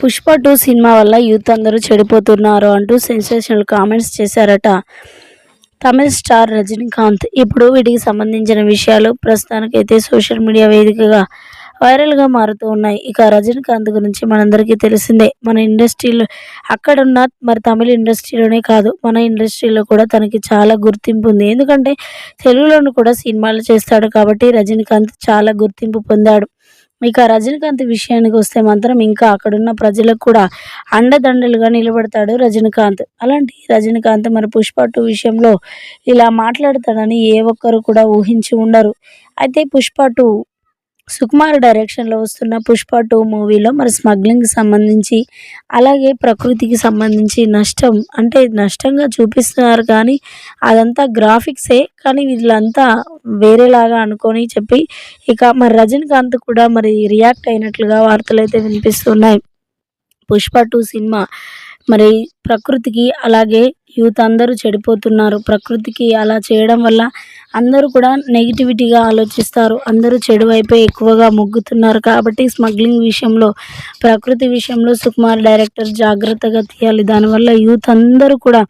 Pushpa two సినిమా వల్ల youth అందరూ చెడిపోతున్నారు అంటూ సెన్సేషనల్ కామెంట్స్ చేశారట. తమిళ స్టార్ రజనీకాంత్ ఇప్పుడు వీటికి సంబంధించిన విషయాలు ప్రస్తుతానికైతే సోషల్ మీడియా వేదికగా వైరల్గా మారుతూ ఉన్నాయి. ఇక రజనీకాంత్ గురించి మనందరికీ తెలిసిందే మన ఇండస్ట్రీలో అక్కడున్న మరి తమిళ ఇండస్ట్రీలోనే కాదు మన ఇండస్ట్రీలో కూడా తనకి చాలా గుర్తింపు ఉంది. ఎందుకంటే తెలుగులోను కూడా సినిమాలు చేస్తాడు కాబట్టి రజనీకాంత్ చాలా గుర్తింపు పొందాడు. ఇక రజనీకాంత్ విషయానికి వస్తే మాత్రం ఇంకా అక్కడున్న ప్రజలకు కూడా అండదండలుగా నిలబడతాడు రజనీకాంత్. అలాంటి రజనీకాంత్ మరి పుష్ప టూ విషయంలో ఇలా మాట్లాడతాడని ఏ ఒక్కరు కూడా ఊహించి ఉండరు. అయితే పుష్ప టూ సుకుమార్ డైరెక్షన్లో వస్తున్న పుష్ప టూ మూవీలో మరి స్మగ్లింగ్కి సంబంధించి అలాగే ప్రకృతికి సంబంధించి నష్టం అంటే నష్టంగా చూపిస్తున్నారు కానీ అదంతా గ్రాఫిక్సే కానీ వీళ్ళంతా వేరేలాగా అనుకొని చెప్పి ఇక మరి రజనీకాంత్ కూడా మరి రియాక్ట్ అయినట్లుగా వార్తలు అయితే వినిపిస్తున్నాయి. పుష్ప టూ సినిమా మరి ప్రకృతికి అలాగే యూత్ అందరూ చెడిపోతున్నారు. ప్రకృతికి అలా చేయడం వల్ల అందరూ కూడా నెగిటివిటీగా ఆలోచిస్తారు. అందరూ చెడు వైపే ఎక్కువగా మొగ్గుతున్నారు. కాబట్టి స్మగ్లింగ్ విషయంలో ప్రకృతి విషయంలో సుకుమార్ డైరెక్టర్ జాగ్రత్తగా తీయాలి. దానివల్ల యూత్ అందరూ కూడా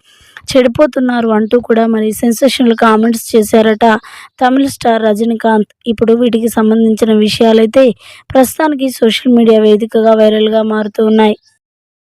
చెడిపోతున్నారు అంటూ కూడా మరి సెన్సేషనల్ కామెంట్స్ చేశారట తమిళ స్టార్ రజనీకాంత్. ఇప్పుడు వీటికి సంబంధించిన విషయాలైతే ప్రస్తుతానికి సోషల్ మీడియా వేదికగా వైరల్గా మారుతూ ఉన్నాయి.